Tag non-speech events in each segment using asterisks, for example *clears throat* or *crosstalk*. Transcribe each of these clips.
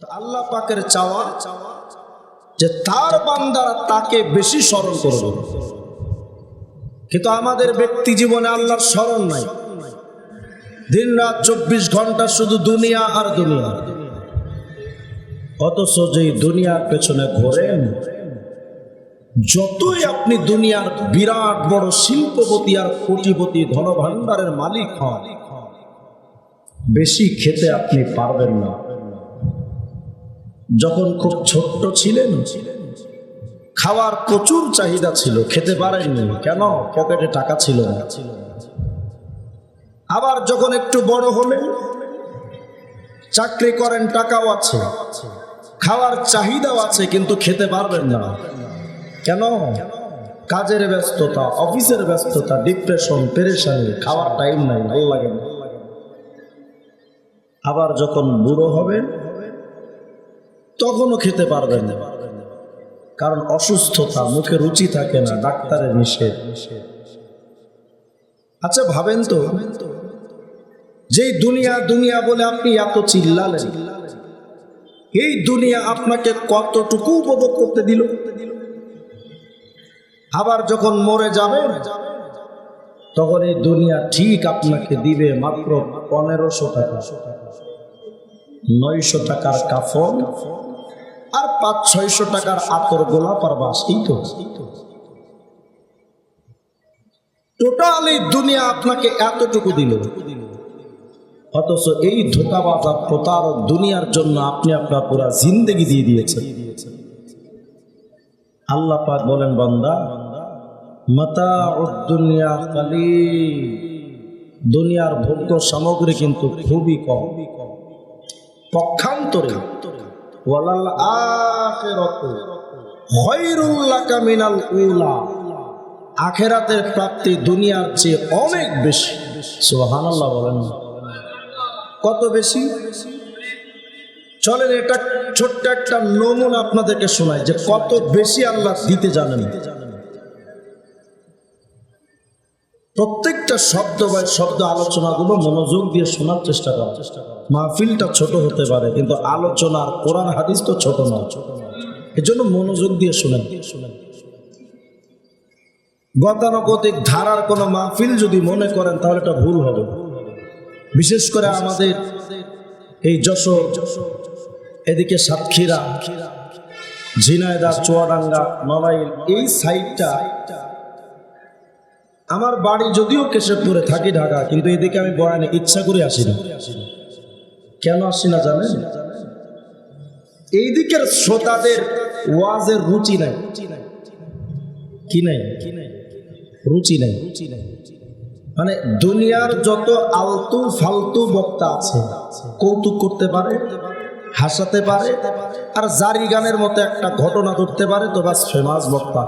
আল্লাহ পাকের চাওয়া যে তার বান্দারা তাকে বেশি স্মরণ করবে। কিন্তু আমাদের ব্যক্তি জীবনে আল্লাহর স্মরণ নাই। দিন রাত চব্বিশ ঘণ্টা শুধু দুনিয়া আর দুনিয়া। অথচ যেই দুনিয়ার পেছনে ঘোরেন, যতই আপনি দুনিয়ার বিরাট বড় শিল্পপতি আর কোটিপতি, ধনভাণ্ডারের মালিক হন, বেশি খেতে আপনি পারবেন না। যখন খুব ছোট্ট ছিলেন, খাওয়ার প্রচুর চাহিদা ছিল, খেতে পারেননি। কেন? পকেটে টাকা ছিল না। আবার যখন একটু বড় হলেন, চাকরি করেন, টাকাও আছে। খাওয়ার চাহিদাও আছে, কিন্তু খেতে পারবেন না। কেন? কাজের ব্যস্ততা, অফিসের ব্যস্ততা ডিপ্রেশন পেরেশানি, খাওয়ার টাইম নাই, ভালো লাগে না। আবার যখন বুড়ো হবেন তখনও খেতে পারবেন না। কারণ অসুস্থতা, মুখে রুচি থাকে না ডাক্তারের নিষেধ। আচ্ছা ভাবেন তো, যেই দুনিয়া দুনিয়া বলে আপনি এত চিল্লালেন, এই দুনিয়া আপনাকে কতটুকু উপভোগ করতে দিল? আবার যখন মরে যাবে, তখন এই দুনিয়া ঠিক আপনাকে দিবে মাত্র পনেরোশো টাকা, নয়শো টাকার কাফন আর পাঁচ, ছয়শো টাকার আতর গোলাপ আর বাস এই তো। টোটাল এই দুনিয়া আপনাকে এতটুকু দিল। অথচ এই আর প্রতারক দুনিয়ার জন্য আপনি আপনার দিয়ে দিয়েছেন। আল্লাহ পাক বলেন, বান্দা মাতা দুনিয়া কালি দুনিয়ার ভোগ্য সামগ্রী কিন্তু খুবই কম। পক্ষান্তরে ওয়ালাল আখিরাতু খায়রুল লাকা মিনাল উলা। আখেরাতের প্রাপ্তি দুনিয়ার চেয়ে অনেক বেশি। সুবহানাল্লাহ বলেন। কত বেশি? চলেন, এটা ছোট্ট একটা নমুনা আপনাদেরকে শোনায় যে কত বেশি আল্লাহ দিতে জানেন। প্রত্যেকটা শব্দ বা শব্দ আলোচনাগুলো মনোযোগ দিয়ে শোনার চেষ্টা করার চেষ্টা করা মাহফিলটা ছোট হতে পারে, কিন্তু আলোচনার কোরআন হাদিস তো ছোট নয়। এজন্য মনোযোগ দিয়ে শোনেন। শোনেন গতানুগতিক ধারার কোনো মাহফিল যদি মনে করেন, তাহলে এটা ভুল হবে। বিশেষ করে আমাদের এই যশোর, এদিকে সাতক্ষীরা ঝিনাইদা চুয়াডাঙ্গা, নড়াইল, এই সাইডটা আমার বাড়ি যদিও কেশবপুরে থাকি ঢাকা, কিন্তু এদিকে আমি বয়ানে ইচ্ছা করে আসি না কেন আসি না জানেন? এই দিকের শ্রোতাদের ওয়াজের রুচি নাই। কি নাই? রুচি নাই। মানে দুনিয়ার যত আলতু ফালতু বক্তা আছে, কৌতুক করতে পারে, হাসাতে পারে, আর জারি গানের মতো একটা ঘটনা ধরতে পারে, তো বাস ফেমাস বক্তা।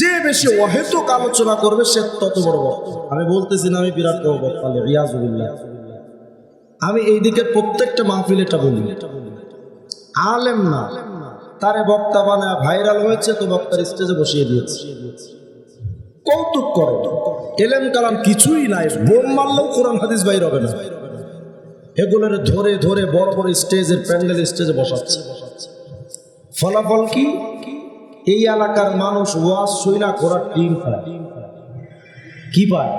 যে বেশি অহেতুক আলোচনা করবে, সে তত বড় বক্তা। আমি বলতেছি না, আমি বিরাট বড় বক্তা রিয়াজুল্লাহ আমি এই দিকের প্রত্যেকটা মাহফিল এটা বলি। আলেম না, তারে বক্তা বানায় ভাইরাল হয়েছে, তো বক্তার স্টেজে বসিয়ে দিয়েছে। কৌতুক করে। এলেম কালাম কিছুই নাই, বোম মারলেও কোরআন হাদিস বাইর হবে না। এগুলোর ধরে ধরে বড় বড় স্টেজের প্যান্ডেল স্টেজে বসাচ্ছে। ফলাফল কি? এই এলাকার মানুষ ওয়াজ না ঘোড়ার ডিম পায় কি পায়?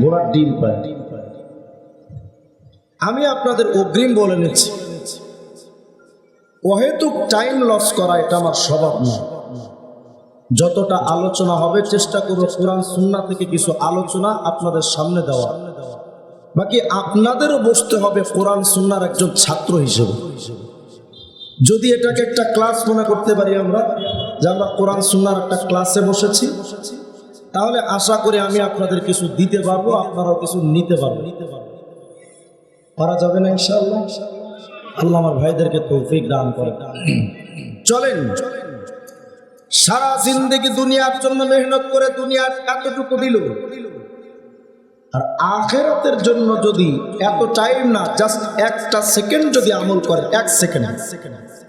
ঘোড়ার ডিম পায়। আমি আপনাদের অগ্রিম বলে নিচ্ছি। অহেতুক টাইম লস করা এটা আমার স্বভাব না যতটা আলোচনা হবে, চেষ্টা করব কোরআন সুন্না থেকে কিছু আলোচনা আপনাদের সামনে দেওয়া বাকি আপনাদেরও বসতে হবে কোরআন সুন্নার একজন ছাত্র হিসেবে। যদি এটাকে একটা ক্লাস মনে করতে পারি আমরা, যে আমরা কোরআন, সুন্নার একটা ক্লাসে বসেছি, তাহলে আশা করি আমি আপনাদের কিছু দিতে পারব, আপনারাও কিছু নিতে পারব পারা যাবে না ইনশাআল্লাহ। আল্লাহ আমার ভাইদেরকে তৌফিক দান করে। চলেন, সারা জিন্দগি দুনিয়ার জন্য মেহনত করে দুনিয়ার এতটুকু দিল। আর আখেরাতের জন্য যদি এত টাইম না জাস্ট একটা সেকেন্ড যদি আমল করে, এক সেকেন্ড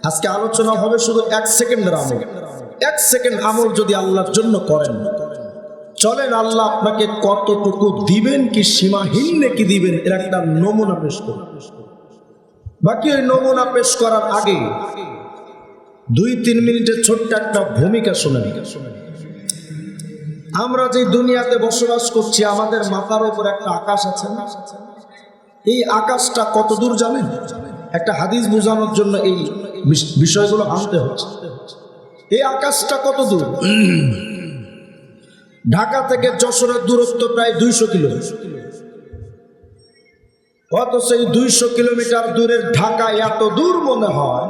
আজকে আলোচনা হবে শুধু এক সেকেন্ডের আমল। এক সেকেন্ড আমল যদি আল্লাহর জন্য করেন। চলেন, আল্লাহ আপনাকে কতটুকু দিবেন কি সীমাহীন নাকি দিবেন, এর একটা নমুনা পেশ করুন। বাকি ওই নমুনা পেশ করার আগে দুই তিন মিনিটের ছোট্ট একটা ভূমিকা শুনে আমরা যে দুনিয়াতে বসবাস করছি, আমাদের মাথার উপর একটা আকাশ আছে এই আকাশটা কত দূর জানেন? একটা হাদিস বোঝানোর জন্য এই বিষয়গুলো আনতে হচ্ছে। এই আকাশটা কত দূর? ঢাকা থেকে যশোরের দূরত্ব প্রায় দুইশো কিলোমিটার। অত সেই দুইশো কিলোমিটার দূরের ঢাকা এত দূর মনে হয়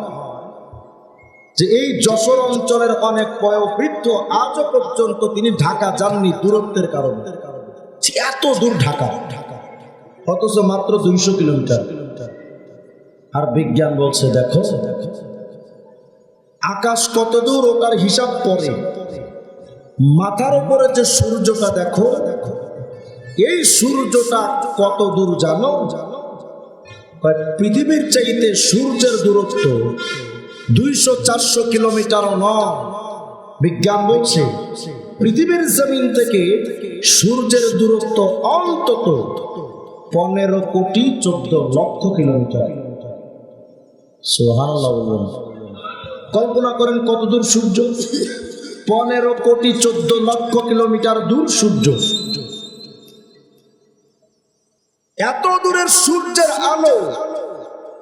যে এই যশোর অঞ্চলের অনেক বয়োবৃদ্ধ আজও পর্যন্ত তিনি ঢাকা যাননি দূরত্বের কারণে। এত দূর ঢাকা? অথচ মাত্র দুইশো কিলোমিটার। আর বিজ্ঞান বলছে, দেখো, আকাশ কত দূর ওটার হিসাব পরে মাথার উপরে যে সূর্যটা, দেখো দেখো এই সূর্যটা কত দূর জানো? পৃথিবীর চাইতে সূর্যের দূরত্ব দুইশো চারশো কিলোমিটারও নয় বিজ্ঞান বলছে, পৃথিবীর জমিন থেকে সূর্যের দূরত্ব অন্তত পনেরো কোটি চোদ্দ লক্ষ কিলোমিটার। কল্পনা করেন কত দূর সূর্য? পনেরো কোটি চোদ্দ লক্ষ কিলোমিটার দূর সূর্য। এত দূরের সূর্যের আলো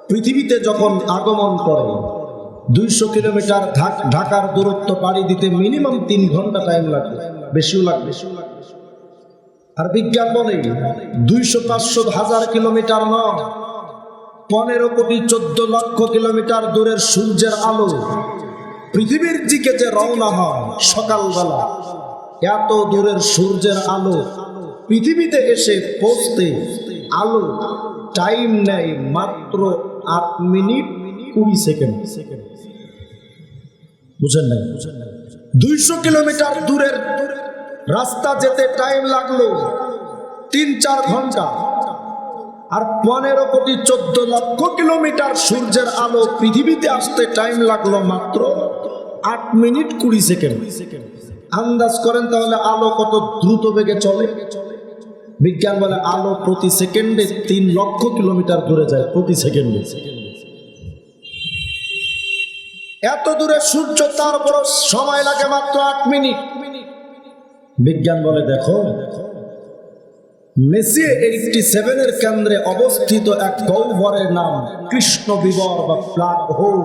পৃথিবীতে যখন আগমন করে দুইশো কিলোমিটার ঢাক- ঢাকার দূরত্ব পাড়ি দিতে মিনিমাম তিন ঘণ্টা টাইম লাগবে। বেশিও লাগবে। আর বিজ্ঞান বলে, দুইশো পাঁচশো হাজার কিলোমিটার নয় পনেরো কোটি চোদ্দ লক্ষ কিলোমিটার দূরের সূর্যের আলো, পৃথিবীর দিকে যে রওনা হয় সকালবেলা, এত দূরের সূর্যের আলো, পৃথিবীতে এসে পৌঁছতে আলো টাইম নেয় মাত্র আট মিনিট। কুড়ি সেকেন্ড। বুঝেন নাই? বুঝেন দুইশো কিলোমিটার দূরের রাস্তা যেতে টাইম লাগল তিন চার ঘণ্টা। আর পনেরো কোটি চোদ্দ লক্ষ কিলোমিটার সূর্যের আলো পৃথিবীতে আসতে টাইম লাগল মাত্র আট মিনিট কুড়ি সেকেন্ড। আন্দাজ করেন তাহলে আলো কত দ্রুত বেগে চলে? বিজ্ঞান বলে আলো প্রতি সেকেন্ডে তিন লক্ষ কিলোমিটার দূরে যায়, প্রতি সেকেন্ডে। এত দূরে সূর্য তারপর সময় লাগে মাত্র আট মিনিট। বিজ্ঞান বলে, দেখো, মেসি এইটটি সেভেনের কেন্দ্রে অবস্থিত এক গহ্বরের নাম কৃষ্ণ বিবর বা ব্ল্যাক হোল।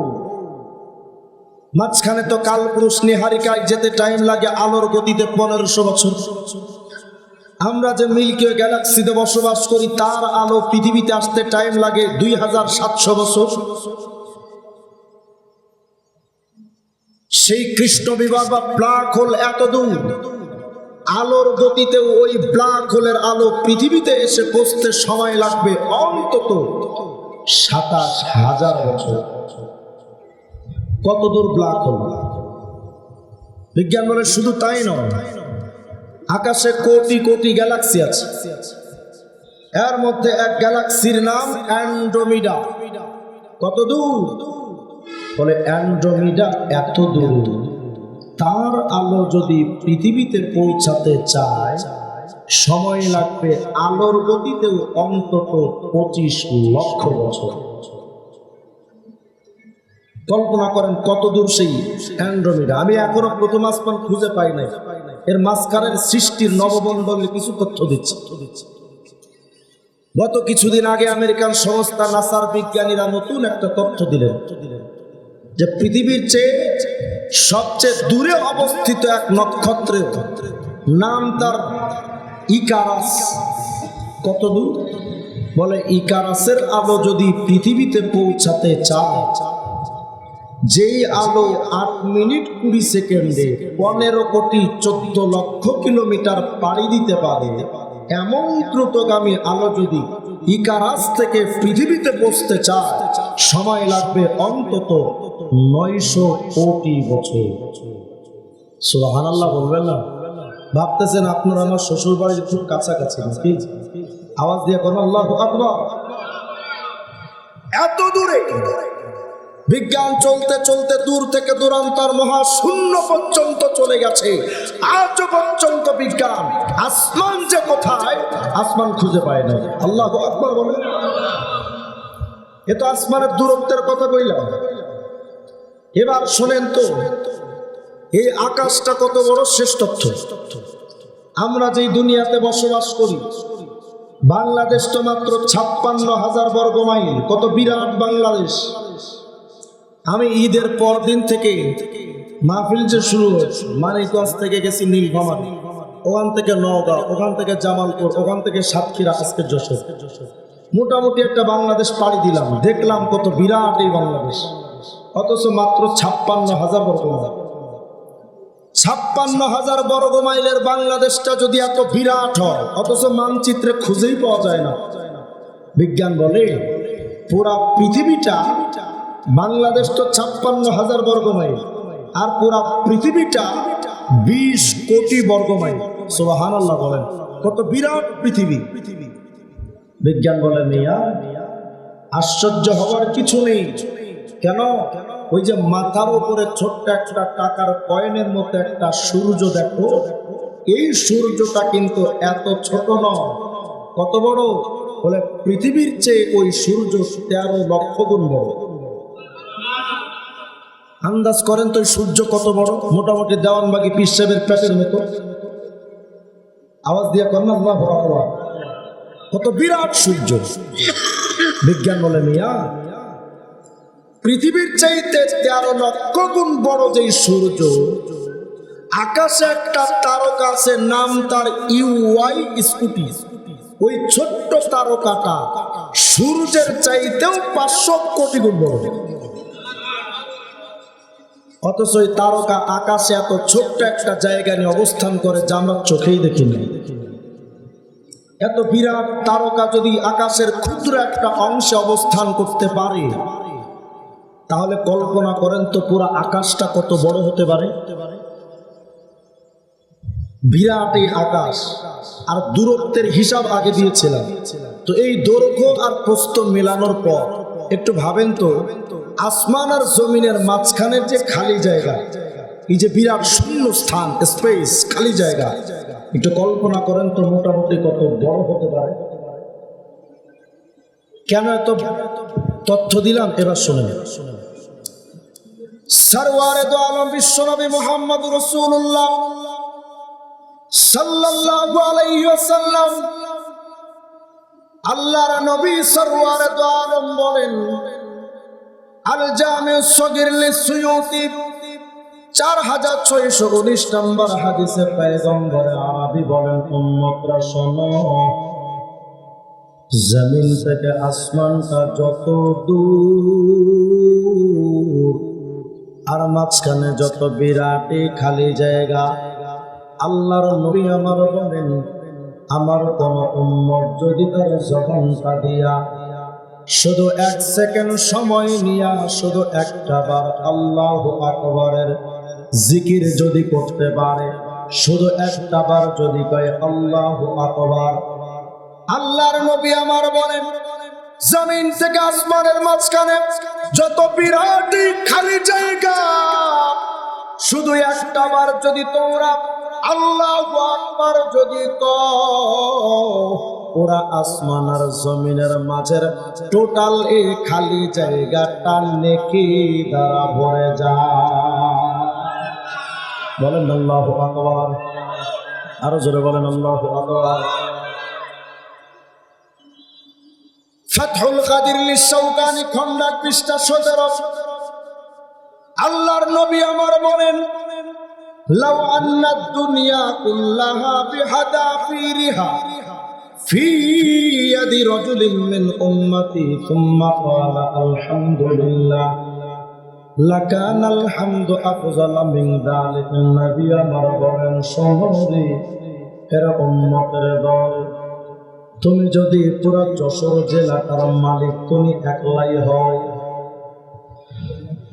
মাঝখানে তো কালপুরুষ নিহারিকায় যেতে টাইম লাগে আলোর গতিতে পনেরোশো বছর। আমরা যে মিল্কি গ্যালাক্সিতে বসবাস করি, তার আলো পৃথিবীতে আসতে টাইম লাগে দুই হাজার সাতশো বছর। সেই কৃষ্ণ বিবার বা ব্ল্যাক হোল এত দূর? আলোর গতিতে ওই ব্ল্যাক হোলের আলো পৃথিবীতে এসে পৌঁছতে সময় লাগবে অন্তত সাতাশ হাজার বছর। কত দূর ব্ল্যাক হোল? বিজ্ঞান বলে শুধু তাই নয়, আকাশে কোটি কোটি গ্যালাক্সি আছে। এর মধ্যে এক গ্যালাক্সির নাম অ্যান্ড্রোমিডা। কত দূর? বলে, অ্যান্ড্রোমিডা এত দূর। তার আলো যদি পৃথিবীতে পৌঁছাতে চায়, সময় লাগবে আলোর গতিতেও অন্তত পঁচিশ লক্ষ বছর। কল্পনা করেন কত দূর সেই অ্যান্ড্রোমিডা। আমি এখনও প্রথম আসমান খুঁজে পাই নাই। এর মাঝখানের সৃষ্টির নবমণ্ডলে কিছু তথ্য দিচ্ছে। গত কিছুদিন আগে আমেরিকান সংস্থা নাসার বিজ্ঞানীরা নতুন একটা তথ্য দিলেন। যে পৃথিবীর চেয়ে সবচেয়ে দূরে অবস্থিত এক নক্ষত্রের নাম তার ইকারাস। কত দূর? বলে, ইকারাসের আলো যদি পৃথিবীতে পৌঁছাতে চায়, যেই আলো আট মিনিট কুড়ি সেকেন্ডে পনেরো কোটি চোদ্দ লক্ষ কিলোমিটার পাড়ি দিতে পারে, এমন দ্রুতগামী আলো যদি ইকারাস থেকে পৃথিবীতে পৌঁছতে চায়, সময় লাগবে অন্তত নয়শো কোটি বছর। সুবাহান আল্লাহ বলবেন না? ভাবতেছেন আপনার আমার শ্বশুর বাড়ির খুব কাছাকাছি আওয়াজ দিয়ে করো আল্লাহ এত দূরে বিজ্ঞান চলতে চলতে দূর থেকে দূরান্তর মহাশূন্য পর্যন্ত চলে গেছে। আজ পর্যন্ত বিজ্ঞান আসমান যে কোথায়, আসমান খুঁজে পায় না আল্লাহ আকবর বলে এ তো আসমানের দূরত্বের কথা কইলাম। এবার শোনেন তো, এই আকাশটা কত বড় শ্রেষ্ঠত্ব আমরা যেই দুনিয়াতে বসবাস করি, বাংলাদেশ তো মাত্র ছাপ্পান্ন হাজার বর্গ মাইল, কত বিরাট বাংলাদেশ। আমি ঈদের পর দিন থেকে মাহফিল যে শুরু হয়েছে, মানিকগঞ্জ থেকে গেছি নীলফামারী, ওখান থেকে নওগাঁ, ওখান থেকে জামালপুর, ওখান থেকে সাতক্ষীরা, আজকে যশোর। মোটামুটি একটা বাংলাদেশ পাড়ি দিলাম, দেখলাম কত বিরাট এই বাংলাদেশ। অথচ মাত্র ছাপ্পান্ন হাজার বর্গ মাইল। ছাপ্পান্ন হাজার বর্গ মাইলের বাংলাদেশটা যদি এত বিরাট হয়, অথচ মানচিত্রে খুঁজেই পাওয়া যায় না। বিজ্ঞান বলে, পুরা পৃথিবীটা বাংলাদেশ তো ছাপ্পান্ন হাজার বর্গ মাইল, আর পুরা পৃথিবীটা বিশ কোটি বর্গ মাইল। সোহান বলেন, কত বিরাট পৃথিবী। বিজ্ঞান বলেন মিয়া, আশ্চর্য হওয়ার কিছু নেই। কেন? ওই যে মাথার উপরে ছোট্ট একটা টাকার কয়েনের মতো একটা সূর্য দেখো। এই সূর্যটা কিন্তু এত ছোট নয়। কত বড়? বলে পৃথিবীর চেয়ে ওই সূর্য তেরো লক্ষ গুণ বড়। আন্দাজ করেন তো সূর্য কত বড়? মোটামুটি দেওয়ানবাগি পিসের পেটের মতো। আওয়াজ দিয়ে কর না, আল্লাহু। কত বিরাট সূর্য। বিজ্ঞান বলে মিয়া পৃথিবীর চাইতে তেরো লক্ষ গুণ বড় যেই সূর্য, আকাশে একটা তারকা আছে, নাম তার ইউআই স্কুটি। ওই ছোট্ট তারকাটা সূর্যের চাইতেও পাঁচশো কোটি গুণ বড়। অথচ ওই তারকা আকাশে এত ছোট্ট একটা জায়গা নিয়ে অবস্থান করে যা আমরা চোখেই দেখিনি এত বিরাট তারকা যদি আকাশের ক্ষুদ্র একটা অংশে অবস্থান করতে পারে তাহলে কল্পনা করেন তো পুরো আকাশটা কত বড় হতে পারে। বিরাট এই আকাশ, আর দূরত্বের হিসাব আগে দিয়েছিলাম। তো এই দৈর্ঘ্য আর প্রস্থ মেলানোর পর একটু ভাবেন তো, আসমান আর জমিনের মাঝখানের যে খালি জায়গা, এই যে বিরাট শূন্য স্থান স্পেস খালি জায়গা, একটু কল্পনা করেন তো মোটামুটি কত বড় হতে পারে। কেন এত তথ্য দিলাম? এবার শুনে সরওয়ারে দো আলম বিশ্বনবী নম্বর হাদিসে আরবি বলেন জমিন থেকে আসমানটা যত দূর আর মাঝখানে যত বিরাটি খালি জায়গা, আল্লাহর নবী আমার বলেন, আমার কোন উম্মত যদি তার জবানটা দিয়া শুধু এক সেকেন্ড সময় নিয়া শুধু একটা বার আল্লাহ আকবরের জিকির যদি করতে পারে, শুধু একটা বার যদি কয় আল্লাহ আকবার। আল্লাহর নবী আমার বলেন জমিন থেকে আসমানের মাঝখানে যত বিরাটি খালি জায়গা, শুধু একটা বার যদি তোমরা আল্লাহ আকবার যদি ওরা আসমান আর জমিনের মাঝের টোটাল এই খালি জায়গাটা নেকি দ্বারা ভরে যায়? বলেন আল্লাহ আকবার। আরও জোরে বলেন আল্লাহ আকবার। ফাতহুল কাদির লিসাউকানি খন্ডাক পৃষ্ঠা সতেরো আল্লাহর নবী আমার বলেন লাউ আন্না দুনিয়া কুল্লাহা বিহাদাফিরিহা في يد رجل من أمتي ثم قال الحمد لله لكان الحمد أفضل من ذلك النبي আমার বলেন শহরে এরা উম্মতের দল তুমি যদি পুরো যশোর জেলাটার মালিক, তুমি একলাই হয়।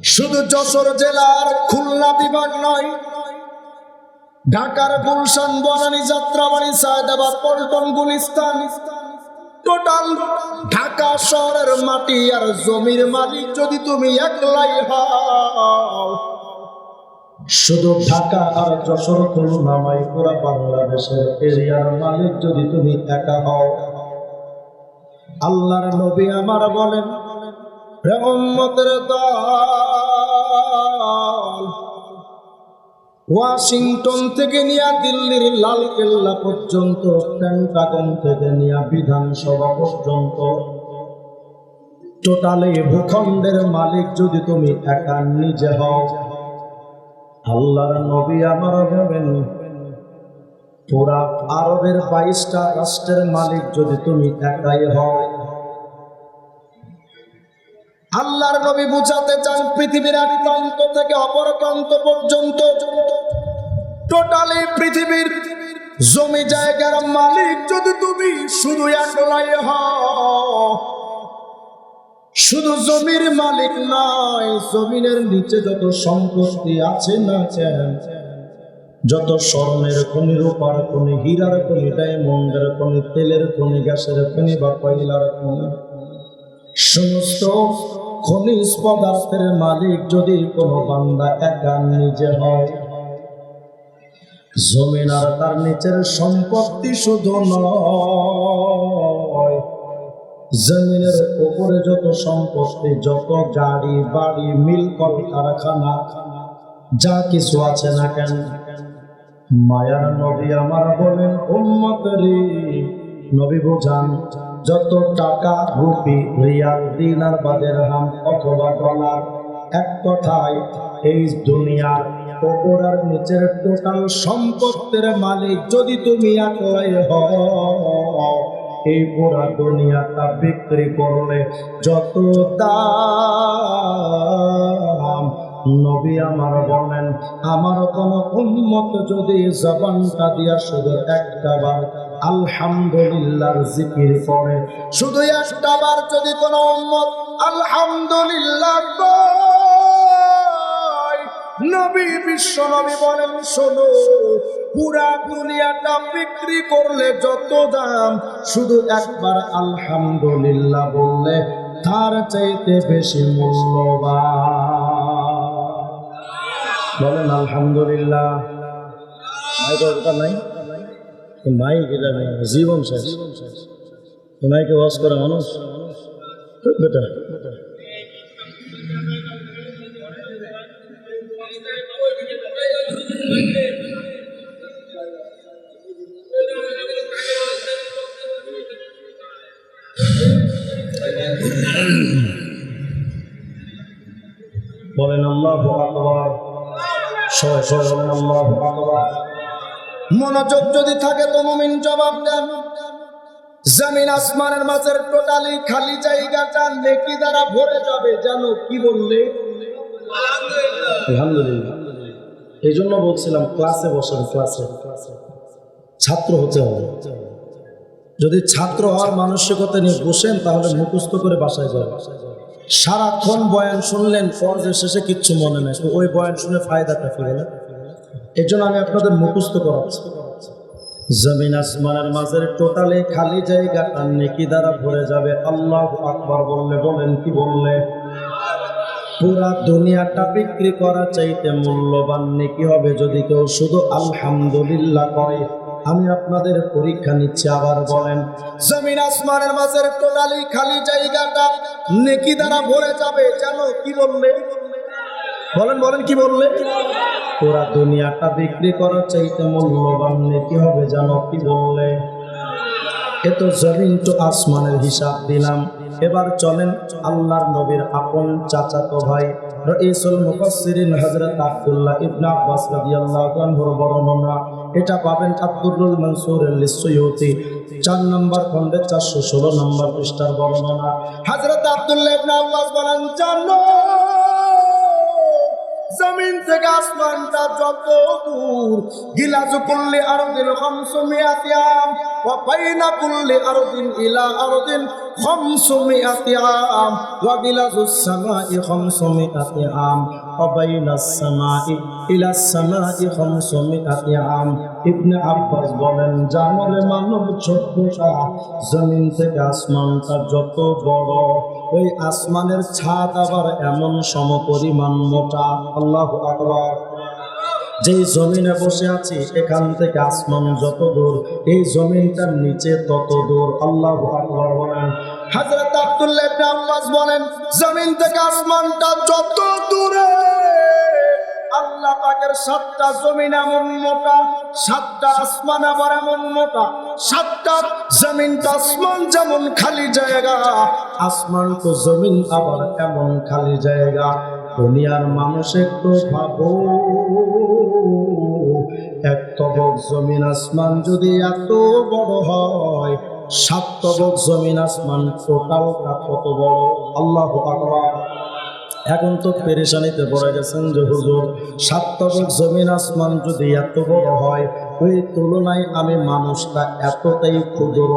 শুধু যশোর জেলার খুলনা বিভাগ নয়, ঢাকার গুলশান, বনানী, যাত্রাবাড়ি, সায়দাবাদ, পল্টন, গুলিস্তান, টোটাল ঢাকা শহরের মাটি আর জমির মালিক যদি তুমি একলাই হও শুধু ঢাকা আর যশোর খুলনামাই পুরা বাংলাদেশের এরিয়ার মালিক যদি তুমি একা হও। আল্লাহর নবী আমার বলেন দল, ওয়াশিংটন থেকে নিয়ে দিল্লির লাল কেল্লা পর্যন্ত, পেন্টাগন থেকে নিয়ে বিধানসভা পর্যন্ত। টোটালি ভূখণ্ডের মালিক যদি তুমি একা নিজে হও। আল্লাহর নবী আমার হবেন পুরা আরবের বাইশটা রাষ্ট্রের মালিক যদি তুমি একাই হও। আল্লাহর নবী বুঝাতে চান পৃথিবীর এক প্রান্ত থেকে অপর প্রান্ত পর্যন্ত। টোটালি পৃথিবীর জমি জায়গার মালিক যদি তুমি শুধু একলাই হও শুধু জমির মালিক নয়, জমিনের নিচে যত সম্পত্তি আছে না কেন যত স্বর্ণের খনি, রূপার খনি, হীরার খনি, ডায়মন্ডের খনি, তেলের খনি, গ্যাসের খনি বা কয়লার খনি, সমস্ত খনিজ পদার্থের মালিক যদি কোনো বান্দা একা নিজে হয়, জমিন আর তার নিচের সম্পত্তি শুধু নয়। জমিনের উপরে যত সম্পত্তি, যত গাড়ি, বাড়ি, মিল কারখানা, যা কিছু আছে না কেন, মায়ার নবী আমার বলেন উম্মতরি নবী বোঝান, যত টাকা, রুপি, রিয়াল, দিনার বাদের হাম অথবা ডলার, এক কথায় এই দুনিয়ার ওপর আর নিচের টোটাল সম্পত্তির মালিক যদি তুমি একলাই হও এই পুরা দুনিয়াটা বিক্রি করলে যত দাম। নবী আমার বলেন, আমার কোন উন্মত যদি জবানটা দিয়া শুধু একটা বার আলহামদুলিল্লাহর জিকির করে, শুধু একটা বার যদি কোন উম্মত আলহামদুলিল্লাহ নবী বিশ্ব নবী বলেন, শোনো, পুরা দুনিয়াটা বিক্রি করলে যত দাম, শুধু একবার আলহামদুলিল্লাহ বললে তার চাইতে বেশি মূল্যবান। বলেন, আলহামদুলিল্লাহ। মাইক ওটা নাই? মাইক নেই, জীবন শেষ। মাইকে ওয়াজ করে মানুষ? বেটা *clears throat* বলেন আল্লাহ মনোযোগ যদি থাকে তো মুমিন জবাব দেন। জমিন আসমানের মাঝের টোটালি খালি জায়গাটা নেকি দ্বারা ভরে যাবে জানো কি বললে? আলহামদুলিল্লাহ। এই জন্য বলছিলাম ক্লাসে বসেন ক্লাসে ছাত্র হতে হবে। যদি ছাত্র হওয়ার মানসিকতা নিয়ে বসেন, তাহলে মুখস্থ করে বাসায় যাবে সারাক্ষণ বয়ান শুনলেন পর্যায় শেষে কিচ্ছু মনে নেই। ওই বয়ান শুনে ফায়দাটা ফিরে না এই জন্য আমি আপনাদের মুখস্থ করাচ্ছি। জমিন আসমানের মাঝের টোটালে খালি জায়গাটা নেকি দ্বারা ভরে যাবে। আল্লাহ আকবার বললে, বলেন কি বললে? পুরা দুনিয়াটা বিক্রি করা চাইতে মূল্যবান নেকি হবে যদি কেউ শুধু আলহামদুলিল্লাহ করে। আমি আপনাদের পরীক্ষা নিচ্ছি, আবার বলেন, জমিন আসমানের মাঝের টোটালি খালি জায়গাটা নেকি দ্বারা ভরে যাবে, জানো কি বললে? বলেন বলেন কি বললে? পুরা দুনিয়াটা বিক্রি করার চাইতে মূল্যবান নেকি হবে, জানো কি বললে? এ তো জমিন তো আসমানের হিসাব দিলাম। এবার চলেন, আল্লাহর নবীর আপন চাচাতো ভাই রইসুল মুফাসসিরিন হযরত আব্দুল্লাহ ইবনে আব্বাস রাদিয়াল্লাহু আনহুর বর্ণনা এটা পাবেন আব্দুল মনসুর আল-সুয়ুতি চার নম্বর খন্ডে চারশো ষোলো নম্বর পৃষ্ঠার বর্ণনা। হযরত আব্দুল্লাহ আব্বাস বলেন, জানো জমিন থেকে আসমানটা যত দূর, গিলাজ কুল্লি আরদিন খামসুমিয়াতি আম ওয়া বাইনা কুল্লি আরদিন ইলা আরদিন খামসুমিয়াতি আম ওয়া গিলাজুস সামাই খামসুমিয়াতি আম ওয়া বাইনাস সামাই ইলা সামাই খামসুমিয়াতি আম ইবনে আব্বাস বলেন জানরে মানব ছোট্টটা জমিন থেকে আসমানটা যত বড় ওই আসমানের ছাদ আবার এমন সমপরিমাণ মোটা। আল্লাহ আকবার। যেই জমিনে বসে আছি, এখান থেকে আসমান যত দূর, এই জমিনটার নিচে তত দূর। আল্লাহ আকবার বলেন। হাজরত আব্দুল্লাহ বলেন, জমিন থেকে আসমানটা যত দূরে। আল্লাহ পাকের সাতটা জমিন এমন মোটা, সাতটা আসমান আবার এমন মোটা, সাতটা জমিনটা আসমান যেমন খালি জায়গা, আসমান তো জমিন আবার এমন খালি জায়গা। দুনিয়ার মানুষ একটু ভাবো, এক তবক জমিন আসমান যদি এত বড় হয়, সাত তবক জমিন আসমান টোটালটা কত বড়? আল্লাহ আকবার। এখন তো পেরেশানিতে পড়ে গেছেন যে হুজুর সাত তবক জমিন আসমান যদি এত বড় হয়, ওই তুলনায় আমি মানুষটা এতটাই ক্ষুদ্র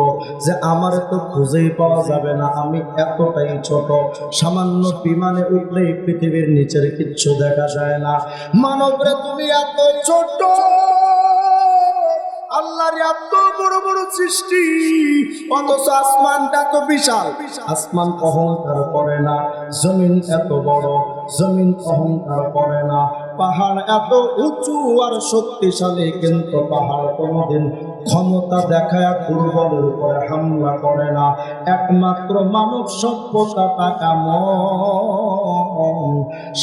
যে আমার তো খুঁজেই পাওয়া যাবে না, আমি এতটাই ছোট। সামান্য বিমানে উঠলেই পৃথিবীর নিচের কিচ্ছু দেখা যায় না। মানবরা তুমি এত ছোট! আল্লাহর এত বড় বড় সৃষ্টি অথচ আসমানটা তো বিশাল। আসমান অহংকার করে না জমিন এত বড় জমিন অহংকার করে না। পাহাড় এত উঁচু আর শক্তিশালী কিন্তু পাহাড় কোনোদিন ক্ষমতা দেখায় দুর্বলের উপরে হামলা করে না। একমাত্র মানব সভ্যতা কেমন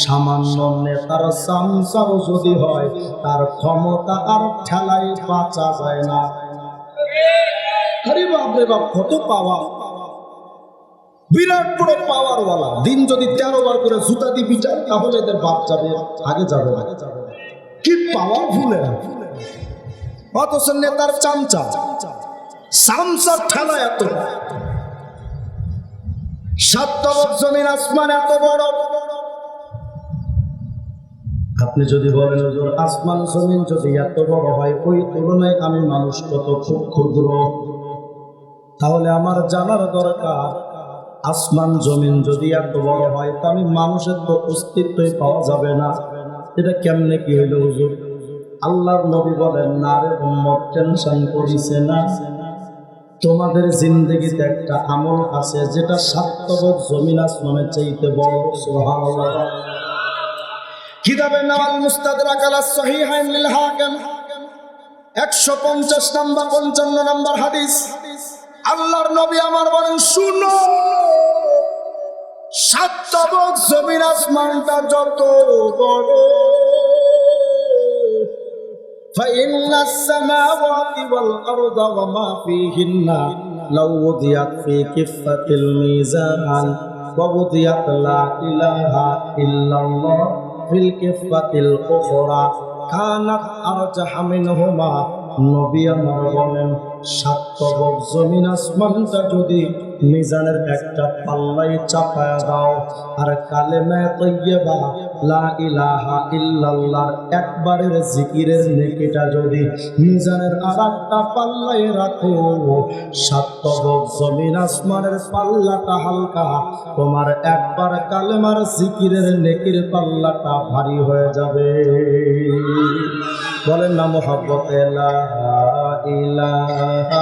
সামান্য নেতার সামসাও যদি হয়, তার ক্ষমতা আর ঠেলাই বাঁচা যায় না। আরে বাপ কত পাওয়া। বিরাট বড় পাওয়ার ওয়ালা দিন যদি তেরো বার করে জুতা দিয়ে বিচার, তাহলে এদের বাপ যাবে, আগে যাবে না। কি পাওয়ার ভুলে অথচ নেতার চামচা। সামসার ঠেলা এত। সাত তবক আসমান এত বড়। আপনি যদি বলেন আসমান জমিন যদি এত বড় হয়, ওই তুলনায় আমি মানুষ কত খুব ক্ষুদ্র? তাহলে আমার জানার দরকার, আসমান জমিন যদি এত বড় হয়, তা আমি মানুষের তো অস্তিত্বই পাওয়া যাবে না। এটা কেমনে কি হইল, হুজুর? আল্লাহর নবী বলেন, না রে উম্মত টেনশন করিছে না। তোমাদের জিন্দগিতে একটা আমল আছে, যেটা সাতবক জমিন আসমানের চাইতে বড়, সুবহানাল্লাহ। কিতাবের নাম মুস্তাদরাক আলা সহিহাইন লিল হাকিম 150 নাম্বার 55 নাম্বার হাদিস। আল্লাহর নবী আমার বলেন, শুনো সাত তবক জমিন আসমানটা যত বড় فإن السماوات والأرض وما فيهن لو وضعت في كفة الميزان ووضعت لا إله إلا الله في الكفة الأخرى كانت أرجح منهما নবী আমার বলেন সাত তবক জমিন আসমানটা যদি মিজানের একটা পাল্লাই চাপায়া দাও। আর কালেমা তৈয়বা, লা ইলাহা ইল্লাল্লাহর একবারের জিকিরের নেকিটা যদি মিজানের আর একটা পাল্লাই রাখো সাত তবক জমিন আসমানের পাল্লাটা হালকা। তোমার একবার কালেমার জিকিরের নেকির পাল্লাটা ভারী হয়ে যাবে। বলেন না, মোহাব্বতে লা ইলাহা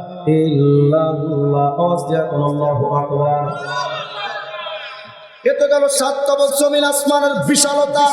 ইল্লাল্লাহ আওয়াজ দিয়া কোন আল্লাহু আকবার। এ তো গেল সাত বছর আসমানের বিশালতা।